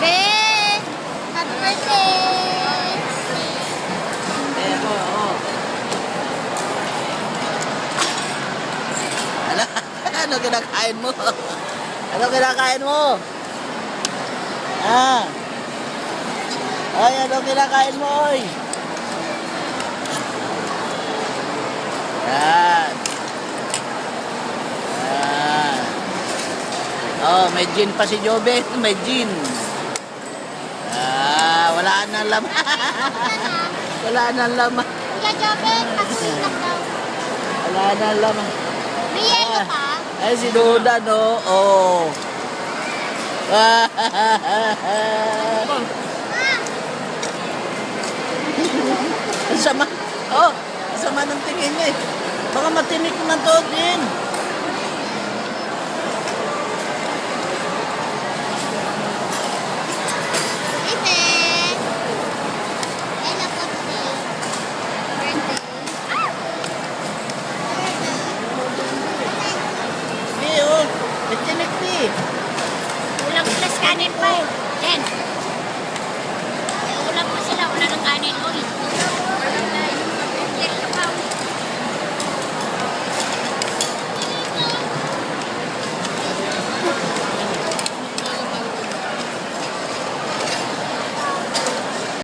Ben! Happy birthday! Pero, oo. Ala, ano kinakain mo? Ano kinakain mo? Ah. Ay, ano kinakain mo. Oh, may gin pa si Jobe. May gin. Ah, wala nang laman. wala nang laman. Kuya Jobel, pag-uwi daw. Wala nang laman. May yelo pa? Ay, si Duda, no? Oh. Ang sama. Oh, ang sama ng tingin niya eh. Baka matinik na to din. It's MFP. Kulang plus kanin pa eh. 10.